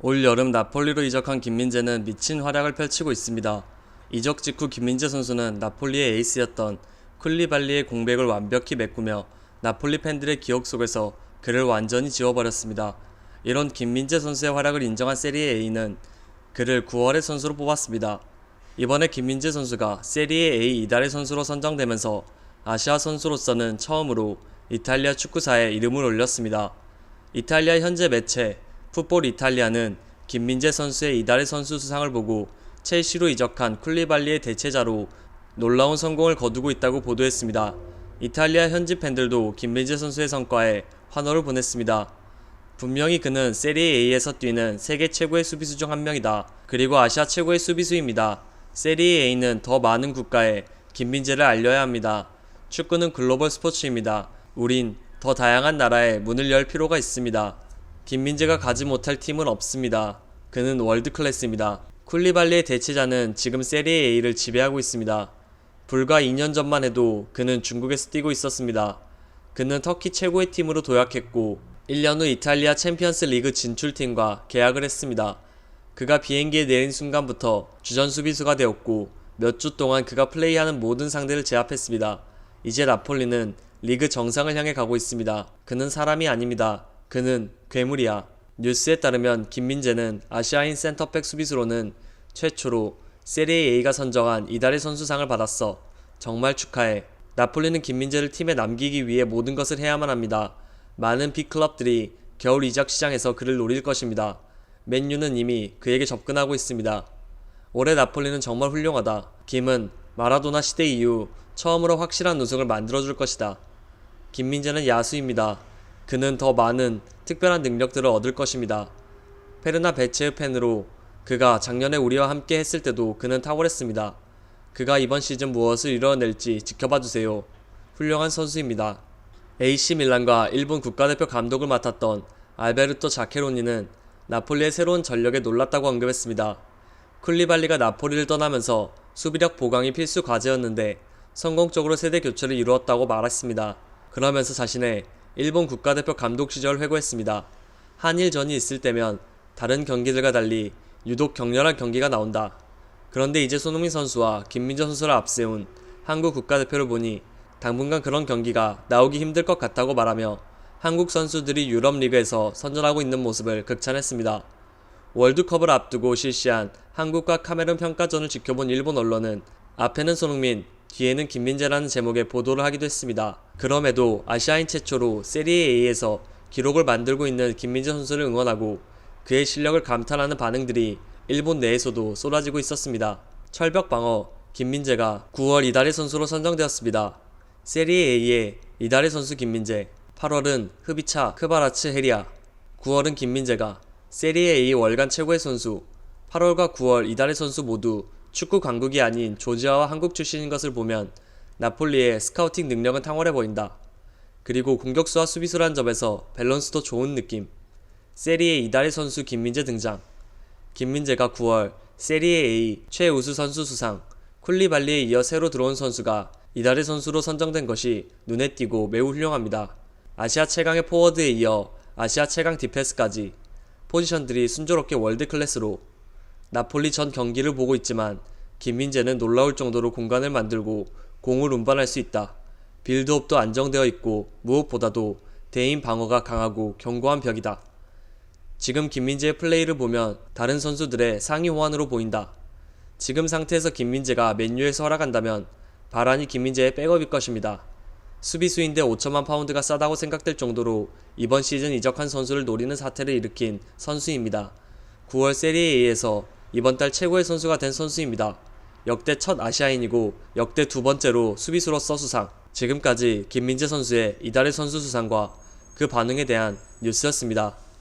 올 여름 나폴리로 이적한 김민재는 미친 활약을 펼치고 있습니다. 이적 직후 김민재 선수는 나폴리의 에이스였던 쿨리발리의 공백을 완벽히 메꾸며 나폴리 팬들의 기억 속에서 그를 완전히 지워버렸습니다. 이런 김민재 선수의 활약을 인정한 세리에 A는 그를 9월의 선수로 뽑았습니다. 이번에 김민재 선수가 세리에 A 이달의 선수로 선정되면서 아시아 선수로서는 처음으로 이탈리아 축구사에 이름을 올렸습니다. 이탈리아 현재 매체 풋볼 이탈리아는 김민재 선수의 이달의 선수 수상을 보고 첼시로 이적한 쿨리발리의 대체자로 놀라운 성공을 거두고 있다고 보도했습니다. 이탈리아 현지 팬들도 김민재 선수의 성과에 환호를 보냈습니다. 분명히 그는 세리에 A에서 뛰는 세계 최고의 수비수 중 한 명이다. 그리고 아시아 최고의 수비수입니다. 세리에 A는 더 많은 국가에 김민재를 알려야 합니다. 축구는 글로벌 스포츠입니다. 우린 더 다양한 나라에 문을 열 필요가 있습니다. 김민재가 가지 못할 팀은 없습니다. 그는 월드 클래스입니다. 쿨리발리의 대체자는 지금 세리에 A를 지배하고 있습니다. 불과 2년 전만 해도 그는 중국에서 뛰고 있었습니다. 그는 터키 최고의 팀으로 도약했고 1년 후 이탈리아 챔피언스 리그 진출팀과 계약을 했습니다. 그가 비행기에 내린 순간부터 주전 수비수가 되었고 몇 주 동안 그가 플레이하는 모든 상대를 제압했습니다. 이제 나폴리는 리그 정상을 향해 가고 있습니다. 그는 사람이 아닙니다. 그는 괴물이야. 뉴스에 따르면 김민재는 아시아인 센터백 수비수로는 최초로 세리에 A가 선정한 이달의 선수상을 받았어. 정말 축하해. 나폴리는 김민재를 팀에 남기기 위해 모든 것을 해야만 합니다. 많은 빅클럽들이 겨울 이적 시장에서 그를 노릴 것입니다. 맨유는 이미 그에게 접근하고 있습니다. 올해 나폴리는 정말 훌륭하다. 김은 마라도나 시대 이후 처음으로 확실한 우승을 만들어줄 것이다. 김민재는 야수입니다. 그는 더 많은 특별한 능력들을 얻을 것입니다. 페르나 베체의 팬으로 그가 작년에 우리와 함께 했을 때도 그는 탁월했습니다. 그가 이번 시즌 무엇을 이뤄낼지 지켜봐 주세요. 훌륭한 선수입니다. AC 밀란과 일본 국가대표 감독을 맡았던 알베르토 자케로니는 나폴리의 새로운 전력에 놀랐다고 언급했습니다. 쿨리발리가 나폴리를 떠나면서 수비력 보강이 필수 과제였는데 성공적으로 세대 교체를 이루었다고 말했습니다. 그러면서 자신의 일본 국가대표 감독 시절을 회고했습니다. 한일전이 있을 때면 다른 경기들과 달리 유독 격렬한 경기가 나온다. 그런데 이제 손흥민 선수와 김민재 선수를 앞세운 한국 국가대표를 보니 당분간 그런 경기가 나오기 힘들 것 같다고 말하며 한국 선수들이 유럽 리그에서 선전하고 있는 모습을 극찬했습니다. 월드컵을 앞두고 실시한 한국과 카메룬 평가전을 지켜본 일본 언론은 앞에는 손흥민, 뒤에는 김민재라는 제목의 보도를 하기도 했습니다. 그럼에도 아시아인 최초로 세리에 A에서 기록을 만들고 있는 김민재 선수를 응원하고 그의 실력을 감탄하는 반응들이 일본 내에서도 쏟아지고 있었습니다. 철벽 방어 김민재가 9월 이달의 선수로 선정되었습니다. 세리에 A의 이달의 선수 김민재 8월은 흐비차 크바라츠 헤리아 9월은 김민재가 세리에 A 월간 최고의 선수 8월과 9월 이달의 선수 모두 축구 강국이 아닌 조지아와 한국 출신인 것을 보면 나폴리의 스카우팅 능력은 탕월해 보인다. 그리고 공격수와 수비수란 점에서 밸런스도 좋은 느낌. 세리에 이달의 선수 김민재 등장. 김민재가 9월 세리에 A 최우수 선수 수상, 쿨리발리에 이어 새로 들어온 선수가 이달의 선수로 선정된 것이 눈에 띄고 매우 훌륭합니다. 아시아 최강의 포워드에 이어 아시아 최강 디펜스까지 포지션들이 순조롭게 월드 클래스로 나폴리 전 경기를 보고 있지만 김민재는 놀라울 정도로 공간을 만들고 공을 운반할 수 있다. 빌드업도 안정되어 있고 무엇보다도 대인 방어가 강하고 견고한 벽이다. 지금 김민재의 플레이를 보면 다른 선수들의 상위 호환으로 보인다. 지금 상태에서 김민재가 맨유에서 허락한다면 바란이 김민재의 백업일 것입니다. 수비수인데 5천만 파운드가 싸다고 생각될 정도로 이번 시즌 이적한 선수를 노리는 사태를 일으킨 선수입니다. 9월 세리에 A에서 이번 달 최고의 선수가 된 선수입니다. 역대 첫 아시아인이고 역대 두 번째로 수비수로서 수상. 지금까지 김민재 선수의 이달의 선수 수상과 그 반응에 대한 뉴스였습니다.